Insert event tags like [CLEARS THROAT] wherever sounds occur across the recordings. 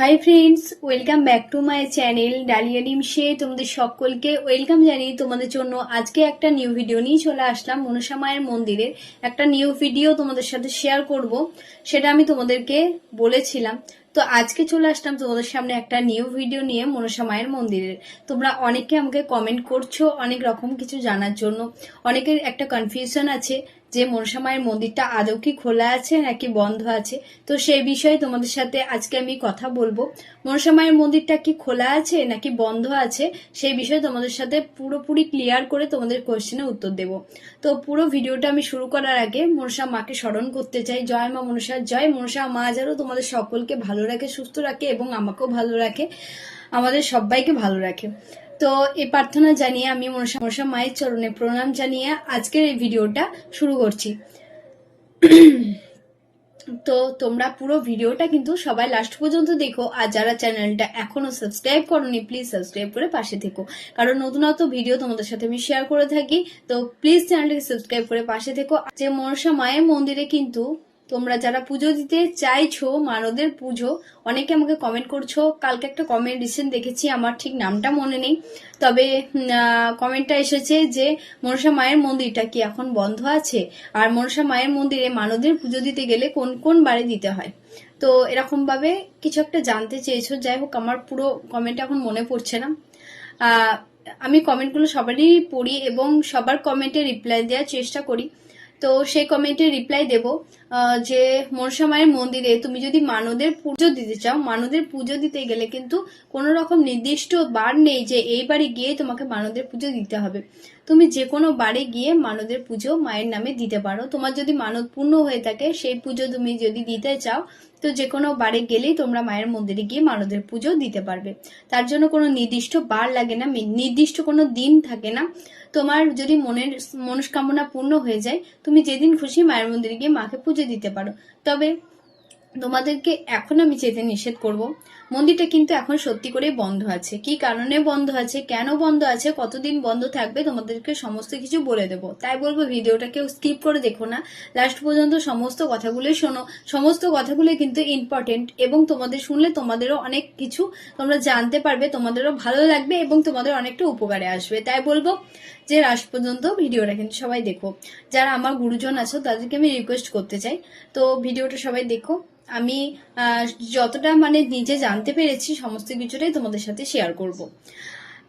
Hi friends welcome back to my channel dahlia ডিমসে তোমাদের সকলকে ওয়েলকাম জানিয়ে তোমাদের জন্য আজকে একটা নিউ ভিডিও নিয়ে চলে আসলাম, মনসা মায়ের মন্দিরের একটা নিউ ভিডিও তোমাদের সাথে শেয়ার করব, সেটা আমি তোমাদেরকে বলেছিলাম। তো আজকে চলে আসলাম তোমাদের সামনে একটা নিউ ভিডিও নিয়ে, মনসা মায়ের মন্দিরের। তোমরা অনেকে আমাকে কমেন্ট করছ অনেক রকম কিছু জানার জন্য। অনেকের একটা কনফিউশন আছে যে মনসা মায়ের মন্দিরটা আদৌ কি খোলা আছে নাকি বন্ধ আছে? তো সেই বিষয়ে তোমাদের সাথে আজকে আমি কথা বলব। মনসা মায়ের মন্দিরটা কি খোলা আছে নাকি বন্ধ আছে? সেই বিষয়ে তোমাদের সাথে পুরোপুরি ক্লিয়ার করে তোমাদের কোয়েশ্চেনের উত্তর দেব। তো পুরো ভিডিওটা আমি শুরু করার আগে মনসা মাকে স্মরণ করতে চাই। জয় মা মনসা, জয় মনসা মা যেন তোমাদের সকলকে ভালো রাখে, সুস্থ রাখে এবং আমাকেও ভালো রাখে, আমাদের সবাইকে ভালো রাখে। তো এই প্রার্থনা জানিয়ে আমি মনসা মনসা মায়ের চরণে প্রণাম জানিয়ে আজকের এই ভিডিওটা শুরু করছি। [CLEARS THROAT] তো তোমরা পুরো ভিডিওটা কিন্তু সবাই লাস্ট পর্যন্ত দেখো। আর যারা চ্যানেলটা এখনও সাবস্ক্রাইব করনি প্লিজ সাবস্ক্রাইব করে পাশে থেকো। কারণ নতুনত্ব ভিডিও তোমাদের সাথে আমি শেয়ার করে থাকি। তো প্লিজ চ্যানেলটাকে সাবস্ক্রাইব করে পাশে থেকো। যে মনসা মায়ের মন্দিরে কিন্তু তোমরা যারা পুজো দিতে চাইছো মানদের পুজো, অনেকে আমাকে কমেন্ট করছ। কালকে একটা কমেন্ট রিসেন্ট দেখেছি, আমার ঠিক নামটা মনে নেই। তবে কমেন্টটা এসেছে যে, মনসা মায়ের মন্দিরটা কি এখন বন্ধ আছে? আর মনসা মায়ের মন্দিরে মানদের পুজো দিতে গেলে কোন কোন বারে দিতে হয়? তো এরকম ভাবে কিছু একটা জানতে চেয়েছো, যাই হোক, আমার পুরো কমেন্ট এখন মনে পড়ছে না। আমি কমেন্টগুলো সবারই পড়ি এবং সবার কমেন্টে রিপ্লাই দেওয়ার চেষ্টা করি। তো সেই কমেন্টে রিপ্লাই দেব যে মনসা মায়ের মন্দিরে তুমি যদি মানদের পুজো দিতে চাও, মানদের পুজো দিতে গেলে কিন্তু কোনো রকম নির্দিষ্ট বার নেই যে এইবারে গিয়ে তোমাকে মানদের পুজো দিতে হবে। তুমি যে কোনো বাড়ি গিয়ে মানদের পুজো মায়ের নামে দিতে পারো। তোমার যদি মানত পূর্ণ হয়ে থাকে, সেই পুজো তুমি যদি দিতে চাও, তো যে কোনো বাড়ি গেলেই তোমরা মায়ের মন্দিরে গিয়ে মানদের পুজো দিতে পারবে। তার জন্য কোনো নির্দিষ্ট বার লাগে না নির্দিষ্ট কোনো দিন থাকে না। তোমার যদি মনের মনস্কামনা পূর্ণ হয়ে যায়, তুমি যেদিন খুশি মায়ের মন্দিরে গিয়ে মাকে পুজো দিতে পারো। তবে তোমাদেরকে এখন আমি যেতে নিষেধ করব। মন্দিরটা কিন্তু এখন সত্যি করেই বন্ধ আছে। কি কারণে বন্ধ আছে? কেন বন্ধ আছে? কতদিন বন্ধ থাকবে? তোমাদেরকে সমস্ত কিছু বলে দেব। তাই বলব, ভিডিওটা কেউ স্কিপ করে দেখো না। লাস্ট পর্যন্ত সমস্ত কথাগুলোই শোনো। সমস্ত কথাগুলো কিন্তু ইম্পর্টেন্ট এবং তোমাদের শুনলে তোমাদেরও অনেক কিছু তোমরা জানতে পারবে, তোমাদেরও ভালো লাগবে এবং তোমাদের অনেকটা উপকারে আসবে। তাই বলব যে লাস্ট পর্যন্ত ভিডিওটা কিন্তু সবাই দেখো। যারা আমার গুরুজন আছো, তাদেরকে আমি রিকোয়েস্ট করতে চাই। তো ভিডিওটা সবাই দেখো। আমি যতটা মানে নিজে জানতে পেরেছি সমস্ত কিছুটাই তোমাদের সাথে শেয়ার করব।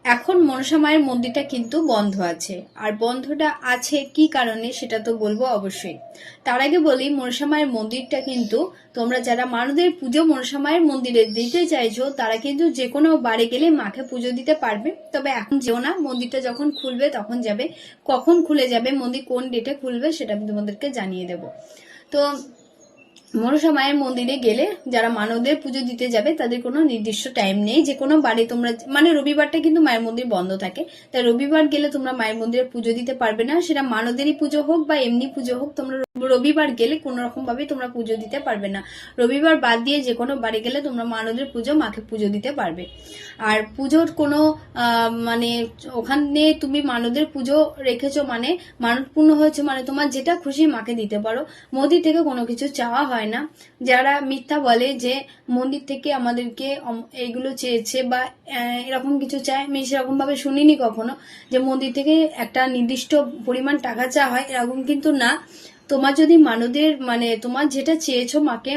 এখন মনসা মায়ের মন্দিরটা কিন্তু বন্ধ আছে। আর বন্ধটা আছে কি কারণে সেটা তো বলব অবশ্যই। তার আগে বলি, মনসা মায়ের মন্দিরটা কিন্তু তোমরা যারা মানুষদের পুজো মনসা মায়ের মন্দিরে দিতে চাইছো, তারা কিন্তু যে কোনো বাড়ি গেলে মাকে পুজো দিতে পারবে। তবে এখন যেও না, মন্দিরটা যখন খুলবে তখন যাবে। কখন খুলে যাবে, মন্দির কোন ডেটে খুলবে সেটা আমি তোমাদেরকে জানিয়ে দেব। তো মনসা মায়ের মন্দিরে গেলে যারা মানবদের পুজো দিতে যাবে, তাদের কোনো নির্দিষ্ট টাইম নেই। যে কোনো বাড়ি তোমরা মানে রবিবারটা কিন্তু মায়ের মন্দির বন্ধ থাকে। তাই রবিবার গেলে তোমরা মায়ের মন্দিরে পুজো দিতে পারবে না। সেটা মানবদেরই পুজো হোক বা এমনি পুজো হোক, তোমরা রবিবার গেলে কোনো রকম ভাবে তোমরা পুজো দিতে পারবে না। রবিবার বাদ দিয়ে যে কোনো বাড়ি গেলে তোমরা মানদের পুজো, মাকে পুজো দিতে পারবে। আর পুজোর কোনো মানে ওখানে তুমি মানদের পুজো রেখেছো মানে মানত পূর্ণ হয়েছে মানে তোমার যেটা খুশি মাকে দিতে পারো। মন্দির থেকে কোনো কিছু চাওয়া হয় না। যারা মিথ্যা বলে যে মন্দির থেকে আমাদেরকে এইগুলো চেয়েছে বা এরকম কিছু চায়, আমি সেরকম ভাবে শুনিনি কখনো যে মন্দির থেকে একটা নির্দিষ্ট পরিমাণ টাকা চাওয়া হয়, এরকম কিন্তু না। তোমার যদি মানদের মানে তোমার যেটা চেয়েছো মাকে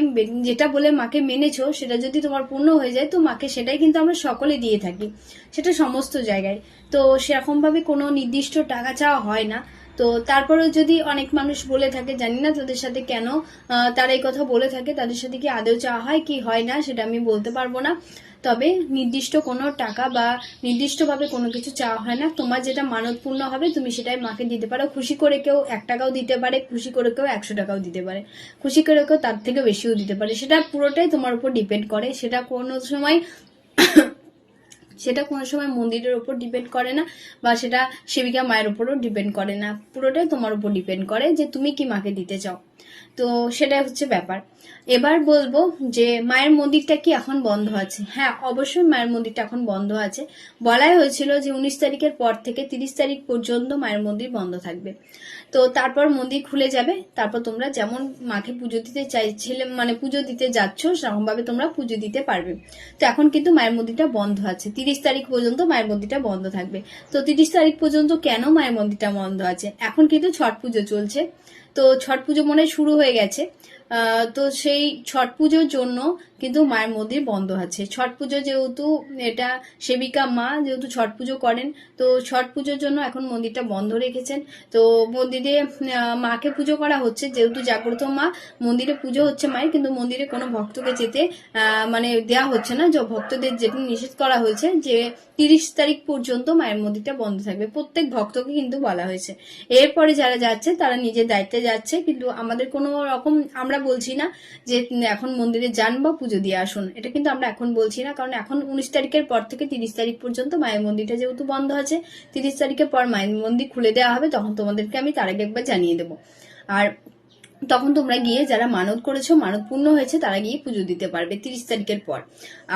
যেটা বলে মাকে মেনেছো, সেটা যদি তোমার পূর্ণ হয়ে যায়, তো মাকে সেটাই কিন্তু আমরা সকলে দিয়ে থাকি। সেটা সমস্ত জায়গায়। তো সেরকম ভাবে কোনো নির্দিষ্ট টাকা চাওয়া হয় না। তো তারপরেও যদি অনেক মানুষ বলে থাকে, জানি না তাদের সাথে কেন তারা এই কথা বলে থাকে, তাদের সাথে কি আদৌ চাওয়া হয়, কি হয় না, সেটা আমি বলতে পারব না। তবে নির্দিষ্ট কোনো টাকা বা নির্দিষ্টভাবে কোনো কিছু চাওয়া হয় না। তোমার যেটা মানতপূর্ণ হবে, তুমি সেটাই মাকে দিতে পারো। খুশি করে কেউ এক টাকাও দিতে পারে, খুশি করে কেউ একশো টাকাও দিতে পারে। খুশি করে কেউ তার থেকে বেশিও দিতে পারে। সেটা পুরোটাই তোমার উপর ডিপেন্ড করে। সেটা কোনো সময় [COUGHS] সেটা কোনো সময় মন্দিরের উপর ডিপেন্ড করে না বা সেটা সেবিকা মায়ের উপরও ডিপেন্ড করে না। পুরোটাই তোমার উপর ডিপেন্ড করে যে তুমি কি মাকে দিতে চাও। তো সেটাই হচ্ছে ব্যাপার। এবার বলব যে মায়ের মন্দিরটা কি এখন বন্ধ আছে? হ্যাঁ অবশ্যই মায়ের মন্দিরটা এখন বন্ধ আছে। বলাই হয়েছিল যে উনিশ তারিখের পর থেকে তিরিশ তারিখ পর্যন্ত মায়ের মন্দির বন্ধ থাকবে। তো তারপর মন্দির খুলে যাবে। তারপর তোমরা যেমন মাকে পুজো দিতে চাইছিলে মানে পুজো দিতে যাচ্ছ সেরকম ভাবে তোমরা পুজো দিতে পারবে। তো এখন কিন্তু মায়ের মন্দিরটা বন্ধ আছে। তিরিশ তারিখ পর্যন্ত মায়ের মন্দিরটা বন্ধ থাকবে। তো তিরিশ তারিখ পর্যন্ত কেন মায়ের মন্দিরটা বন্ধ আছে? এখন কিন্তু ছট পুজো চলছে। তো ছট পুজো মনে শুরু হয়ে গেছে। তো সেই ছট পুজোর জন্য কিন্তু মায়ের মন্দির বন্ধ আছে। ছট পুজো যেহেতু এটা সেবিকা মা যেহেতু ছট পুজো করেন, তো ছট পুজোর জন্য এখন মন্দিরটা বন্ধ রেখেছেন। তো মন্দিরে মাকে পুজো করা হচ্ছে যেহেতু জাগ্রত মা, মন্দিরে পুজো হচ্ছে মায়ের, কিন্তু মন্দিরে কোনো ভক্তকে যেতে মানে দেয়া হচ্ছে না। যে ভক্তদের যেটা নিষেধ করা হয়েছে যে তিরিশ তারিখ পর্যন্ত মায়ের মন্দিরটা বন্ধ থাকবে। প্রত্যেক ভক্তকে কিন্তু বলা হয়েছে। এরপরে যারা যাচ্ছে, তারা নিজের দায়িত্বে যাচ্ছে। কিন্তু আমাদের কোনো রকম আমরা বলছি না যে এখন মন্দিরে যান বা পুজো দিয়ে আসুন, এটা কিন্তু আমরা এখন বলছি না, কারণ এখন উনিশ তারিখের পর থেকে তিরিশ তারিখ পর্যন্ত মায়ের মন্দিরটা যেহেতু বন্ধ আছে, তিরিশ তারিখের পর মায়ের মন্দির খুলে দেওয়া হবে, তখন তোমাদেরকে আমি তার আগে একবার জানিয়ে দেবো। আর তখন তোমরা গিয়ে যারা মানত করেছ, মানত পূর্ণ হয়েছে, তারা গিয়ে পুজো দিতে পারবে তিরিশ তারিখের পর।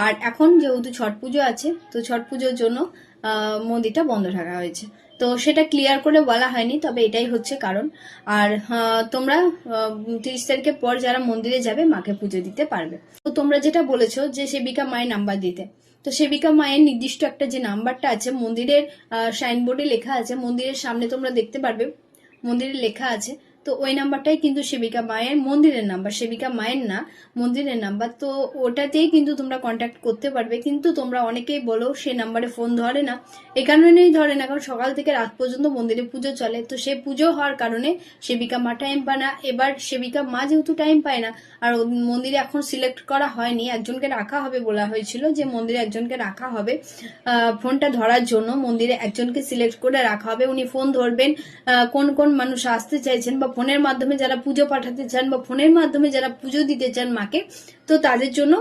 আর এখন যেহেতু ছট পুজো আছে, তো ছট পুজোর জন্য মন্দিরটা বন্ধ রাখা হয়েছে। তো সেটা ক্লিয়ার করে বলা হয়নি, তবে এটাই হচ্ছে কারণ। আর তোমরা তিরিশ তারিখের পর যারা মন্দিরে যাবে, মাকে পুজো দিতে পারবে। তো তোমরা যেটা বলেছ যে সেবিকা মায়ের নাম্বার দিতে। তো সেবিকা মায়ের নির্দিষ্ট একটা যে নাম্বারটা আছে, মন্দিরের সাইনবোর্ডে লেখা আছে, মন্দিরের সামনে তোমরা দেখতে পারবে, মন্দিরে লেখা আছে তো ওই নাম্বারটাই কিন্তু সেবিকা মায়ের মন্দিরের নাম্বার। সেবিকা মায়ের না, মন্দিরের নাম্বার। তো ওটাতেই কিন্তু তোমরা কন্ট্যাক্ট করতে পারবে। কিন্তু তোমরা অনেকেই বলো, সে নাম্বারে ফোন ধরে না। এ কারণেই ধরে না, কারণ সকাল থেকে রাত পর্যন্ত মন্দিরে পুজো চলে। তো সে পুজো হওয়ার কারণে সেবিকা মা টাইম পায় না। এবার সেবিকা মা যেহেতু টাইম পায় না, আর মন্দিরে এখন সিলেক্ট করা হয়নি, একজনকে রাখা হবে বলা হয়েছিল যে মন্দিরে একজনকে রাখা হবে। ফোনটা ধরার জন্য মন্দিরে একজনকে সিলেক্ট করে রাখা হবে। উনি ফোন ধরবেন কোন কোন মানুষ আসতে চাইছেন বা ফোনের মাধ্যমে যারা পুজো পাঠাতে চান বা ফোনের মাধ্যমে যারা পুজো দিতে চান মাকে, তো তাদের জন্য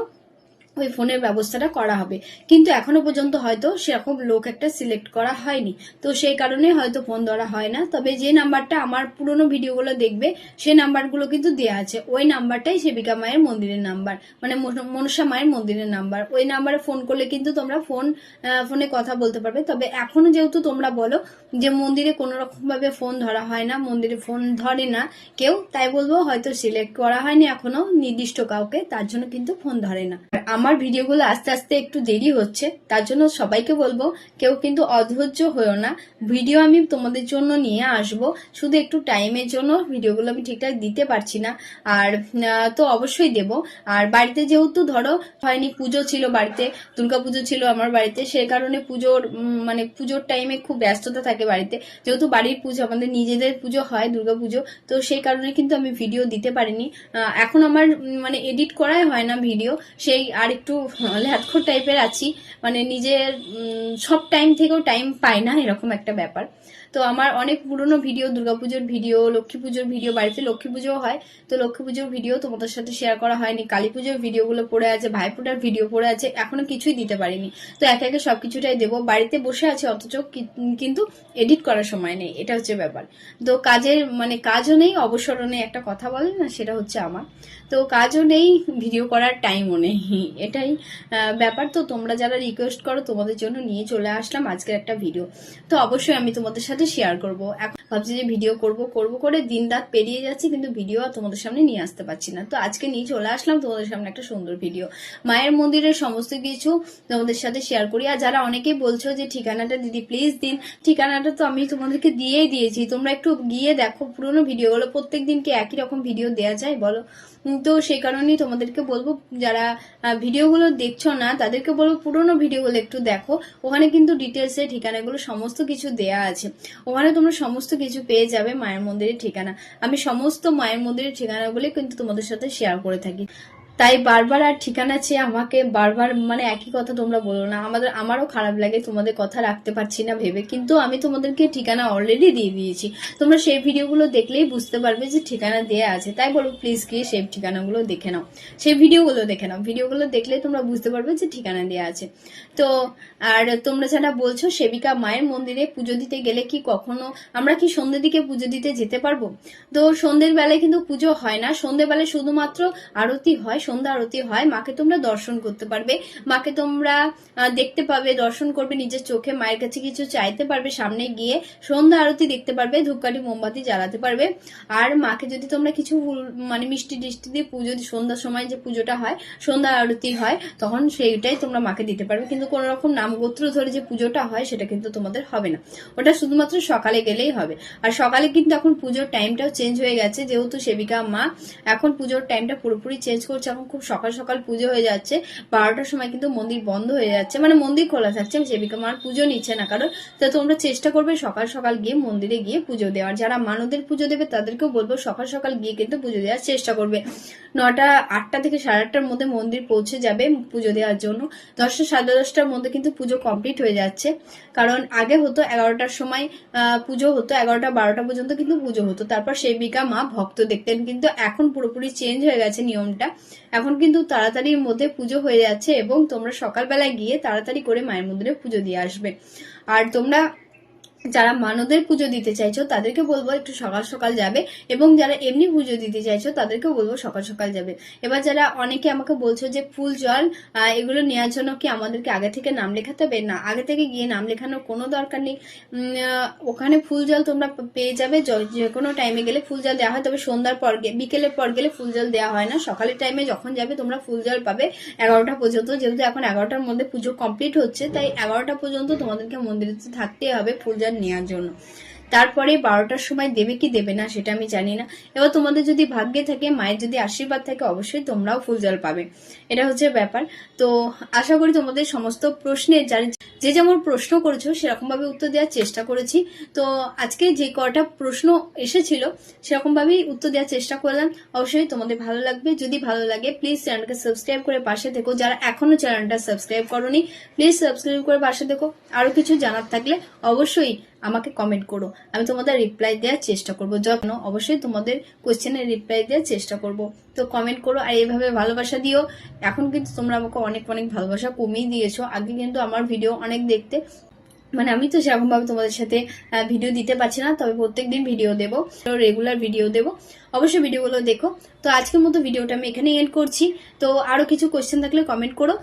ওই ফোনের ব্যবস্থাটা করা হবে। কিন্তু এখনও পর্যন্ত হয়তো সেরকম লোক একটা সিলেক্ট করা হয়নি। তো সেই কারণে হয়তো ফোন ধরা হয় না। তবে যে নাম্বারটা আমার পুরনো ভিডিওগুলো দেখবে সেই নাম্বারগুলো কিন্তু দেওয়া আছে। ওই নাম্বারটাই সেবিকা মায়ের মন্দিরের নাম্বার মানে মনসা মায়ের মন্দিরের নাম্বার ওই নাম্বারে ফোন করলে কিন্তু তোমরা ফোন ফোনে কথা বলতে পারবে। তবে এখনও যেহেতু তোমরা বলো যে মন্দিরে কোনো রকম ভাবে ফোন ধরা হয় না, মন্দিরে ফোন ধরে না কেউ, তাই বলব হয়তো সিলেক্ট করা হয়নি এখনও, নির্দিষ্ট কাউকে, তার জন্য কিন্তু ফোন ধরে না। আর আমার ভিডিওগুলো আস্তে আস্তে একটু দেরি হচ্ছে, তার জন্য সবাইকে বলব, কেউ কিন্তু অধৈর্য হয়েও না। ভিডিও আমি তোমাদের জন্য নিয়ে আসব, শুধু একটু টাইমের জন্য ভিডিওগুলো আমি ঠিকঠাক দিতে পারছি না। আর তো অবশ্যই দেব। আর বাড়িতে যেহেতু ধরো, হয়নি পুজো ছিল বাড়িতে, দুর্গা পুজো ছিল আমার বাড়িতে সেই কারণে পুজোর মানে পুজোর টাইমে খুব ব্যস্ততা থাকে বাড়িতে। যেহেতু বাড়ির পুজো, আমাদের নিজেদের পুজো হয়, দুর্গা পুজো, তো সেই কারণে কিন্তু আমি ভিডিও দিতে পারিনি। এখন আমার মানে এডিট করাই হয় না ভিডিও, সেই আর একটু ল্যাথখোর টাইপের আছি। মানে নিজের সব টাইম থেকেও টাইম পাই না এরকম একটা ব্যাপার। তো আমার অনেক পুরনো ভিডিও, দুর্গাপুজোর ভিডিও লক্ষ্মী পুজোর ভিডিও, বাড়িতে লক্ষ্মী পুজো হয়। তো লক্ষ্মী পুজোর ভিডিও তোমাদের সাথে শেয়ার করা হয়নি। কালী পুজোর ভিডিওগুলো পড়ে আছে, ভাইফোঁটার ভিডিও পড়ে আছে, এখনও কিছুই দিতে পারিনি। তো একে একে সব কিছুটাই দেবো। বাড়িতে বসে আছে, অথচ কিন্তু এডিট করার সময় নেই, এটা হচ্ছে ব্যাপার। তো কাজের মানে কাজও নেই, অবসরও নেই, একটা কথা বলে না, সেটা হচ্ছে আমার। তো কাজও নেই ভিডিও করার টাইমও নেই, এটাই ব্যাপার। তো তোমরা যারা রিকোয়েস্ট করো, তোমাদের জন্য নিয়ে চলে আসলাম আজকের একটা ভিডিও তো অবশ্যই আমি তোমাদের সাথে শেয়ার করব। এখন ভাবছি যে ভিডিও করব করব করে দিন রাত পেরিয়ে যাচ্ছে, কিন্তু ভিডিও আর তোমাদের সামনে নিয়ে আসতে পারছি না। তো আজকে নিয়ে চলে আসলাম তোমাদের সামনে একটা সুন্দর ভিডিও মায়ের মন্দিরের সমস্ত কিছু তোমাদের সাথে শেয়ার করি। আর যারা অনেকেই বলছো যে, ঠিকানাটা দিদি প্লিজ দিন। ঠিকানাটা তো আমি তোমাদেরকে দিয়েই দিয়েছি। তোমরা একটু গিয়ে দেখো পুরোনো ভিডিওগুলো প্রত্যেক দিনকে একই রকম ভিডিও দেওয়া যায়, বলো? তো সেই কারণেই তোমাদেরকে বলব, যারা ভিডিওগুলো দেখছ না, তাদেরকে বলব পুরোনো ভিডিওগুলো একটু দেখো। ওখানে কিন্তু ডিটেলসে ঠিকানাগুলো সমস্ত কিছু দেয়া আছে। ওখানে তোমরা সমস্ত কিছু পেয়ে যাবে মায়ের মন্দিরের ঠিকানা। আমি সমস্ত মায়ের মন্দিরের ঠিকানাগুলি কিন্তু তোমাদের সাথে শেয়ার করে থাকি। তাই বারবার আর ঠিকানা চেয়ে আমাকে বারবার মানে একই কথা তোমরা বলো না। আমাদের, আমারও খারাপ লাগে তোমাদের কথা রাখতে পারছি না ভেবে, কিন্তু আমি তোমাদেরকে ঠিকানা অলরেডি দিয়ে দিয়েছি। তোমরা সেই ভিডিওগুলো দেখলেই বুঝতে পারবে যে ঠিকানা দেয়া আছে। তাই বলো প্লিজ গিয়ে সেই ঠিকানাগুলো দেখে নাও। সেই ভিডিওগুলো দেখে নাও। ভিডিওগুলো দেখলেই তোমরা বুঝতে পারবে যে ঠিকানা দেয়া আছে। তো, আর তোমরা যারা বলছো সেবিকা মায়ের মন্দিরে পুজো দিতে গেলে কি কখনো আমরা কি সন্ধ্যের দিকে পুজো দিতে যেতে পারব? তো সন্ধ্যের বেলায় কিন্তু পুজো হয় না। সন্ধ্যেবেলায় শুধুমাত্র আরতি হয় সন্ধ্যা আরতি হয়, মাকে তোমরা দর্শন করতে পারবে। মাকে তোমরা দেখতে পাবে, দর্শন করবে, নিজের চোখে, মায়ের কাছে কিছু চাইতে পারবে, সামনে গিয়ে সন্ধ্যা আরতি দেখতে পারবে, ধূপকাঠি, মোমবাতি জ্বালাতে পারবে। আর মাকে যদি তোমরা কিছু মানে মিষ্টি টিষ্টি দিয়ে পুজো, সন্ধ্যার সময় যে পুজোটা হয়, সন্ধ্যা আরতি হয়, তখন সেইটাই তোমরা মাকে দিতে পারবে। কিন্তু কোনো রকম নাম গোত্র ধরে যে পুজোটা হয়, সেটা কিন্তু তোমাদের হবে না। ওটা শুধুমাত্র সকালে গেলেই হবে। আর সকালে কিন্তু এখন পুজোর টাইমটাও চেঞ্জ হয়ে গেছে। যেহেতু সেবিকা মা, এখন পুজোর টাইমটা পুরোপুরি চেঞ্জ করছে। এখন খুব সকাল সকাল পুজো হয়ে যাচ্ছে, বারোটার সময় কিন্তু মন্দির বন্ধ হয়ে যাচ্ছে মানে মন্দির খোলা থাকছে সেবিকা মার পুজো নিচ্ছে না, কারণ তো তোমরা চেষ্টা করবে সকাল সকাল গিয়ে মন্দিরে গিয়ে পুজো দেওয়ার, যারা মানদের পুজো দেবে তাদেরকেও বলব সকাল সকাল গিয়ে কিন্তু পুজো দেওয়ার চেষ্টা করবে। নটা, আটটা থেকে সাড়ে আটটার মধ্যে মন্দির পৌঁছে যাবে পুজো দেওয়ার জন্য, দশটা, সাড়ে দশটার মধ্যে কিন্তু পুজো কমপ্লিট হয়ে যাচ্ছে, কারণ আগে হতো এগারোটার সময় পুজো হতো, এগারোটা, বারোটা পর্যন্ত কিন্তু পুজো হতো, তারপর সেবিকা মা ভক্ত দেখতেন, কিন্তু এখন পুরোপুরি চেঞ্জ হয়ে গেছে নিয়মটা এখন কিন্তু তাড়াতাড়ির মধ্যে পুজো হয়ে যাচ্ছে এবং তোমরা সকালবেলায় গিয়ে তাড়াতাড়ি করে মায়ের মন্দিরে পুজো দিয়ে আসবে। আর তোমরা যারা মানদের পুজো দিতে চাইছো, তাদেরকে বলব একটু সকাল সকাল যাবে এবং যারা এমনি পুজো দিতে চাইছো, তাদেরকেও বলব সকাল সকাল যাবে। এবার যারা অনেকে আমাকে বলছো যে ফুল জল এগুলো নেওয়ার জন্য কি আমাদেরকে আগে থেকে নাম লেখাতে হবে? না, আগে থেকে গিয়ে নাম লেখানোর কোনো দরকার নেই। ওখানে ফুল জল তোমরা পেয়ে যাবে। য- কোনো টাইমে গেলে ফুল জল দেওয়া হয়। তবে সন্ধ্যার পর বিকেলের পর গেলে ফুল জল দেওয়া হয় না। সকালের টাইমে যখন যাবে তোমরা ফুল জল পাবে এগারোটা পর্যন্ত। যেহেতু এখন এগারোটার মধ্যে পুজো কমপ্লিট হচ্ছে, তাই এগারোটা পর্যন্ত তোমাদেরকে মন্দিরে থাকতেই হবে। ফুল জল নেওয়ার জন্য। তারপরে বারোটার সময় দেবে কি দেবে না সেটা আমি জানি না। এবার তোমাদের যদি ভাগ্যে থাকে, মায়ের যদি আশীর্বাদ থাকে, অবশ্যই তোমরাও ফুল জল পাবে। এটা হচ্ছে ব্যাপার। তো আশা করি তোমাদের সমস্ত প্রশ্নের যার যে যেমন প্রশ্ন করেছ সেরকম ভাবে উত্তর দেওয়ার চেষ্টা করেছি। তো আজকে যে কটা প্রশ্ন এসেছিল সেরকম ভাবেই উত্তর দেওয়ার চেষ্টা করলাম। অবশ্যই তোমাদের ভালো লাগবে। যদি ভালো লাগে প্লিজ চ্যানেলকে সাবস্ক্রাইব করে পাশে থেকো। যারা এখনও চ্যানেলটা সাবস্ক্রাইব করনি প্লিজ সাবস্ক্রাইব করে পাশে থেকো। আরও কিছু জানার থাকলে অবশ্যই আমাকে কমেন্ট করো। আমি তোমাদের রিপ্লাই দেওয়ার চেষ্টা করব। যত্ন অবশ্যই তোমাদের কোশ্চেনের রিপ্লাই দেওয়ার চেষ্টা করব। তো কমেন্ট করো আর এইভাবে ভালোবাসা দিও। এখন কিন্তু তোমরা আমাকে অনেক অনেক ভালোবাসা কমিয়ে দিয়েছ। আগে কিন্তু আমার ভিডিও অনেক দেখতে মানে আমি তো সেরকম ভাবে তোমাদের সাথে ভিডিও দিতে পারছি না, তবে প্রত্যেকদিন ভিডিও দেবো রেগুলার ভিডিও দেবো। অবশ্যই ভিডিওগুলো দেখো। তো আজকের মতো ভিডিওটা আমি এখানে এন্ড করছি। তো আরও কিছু কোয়েশ্চেন থাকলে কমেন্ট করো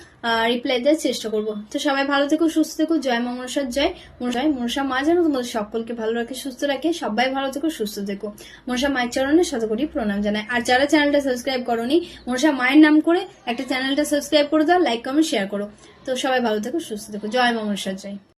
রিপ্লাই দেওয়ার চেষ্টা করব। তো সবাই ভালো থেকো, সুস্থ থেকো, জয় মা মনসার জয় মনসায়। মনসা মা যেন তোমাদের সকলকে ভালো রাখে, সুস্থ রাখে, সবাই ভালো থেকো, সুস্থ থেকো। মনসা মায়ের চরণে শতকোটি প্রণাম জানায় আর যারা চ্যানেলটা সাবস্ক্রাইব করোনি, মনসা মায়ের নাম করে একটা চ্যানেলটা সাবস্ক্রাইব করে দাও লাইক কমেন্ট শেয়ার করো। তো সবাই ভালো থেকো, সুস্থ থেকো, জয় মা মনসার জয়।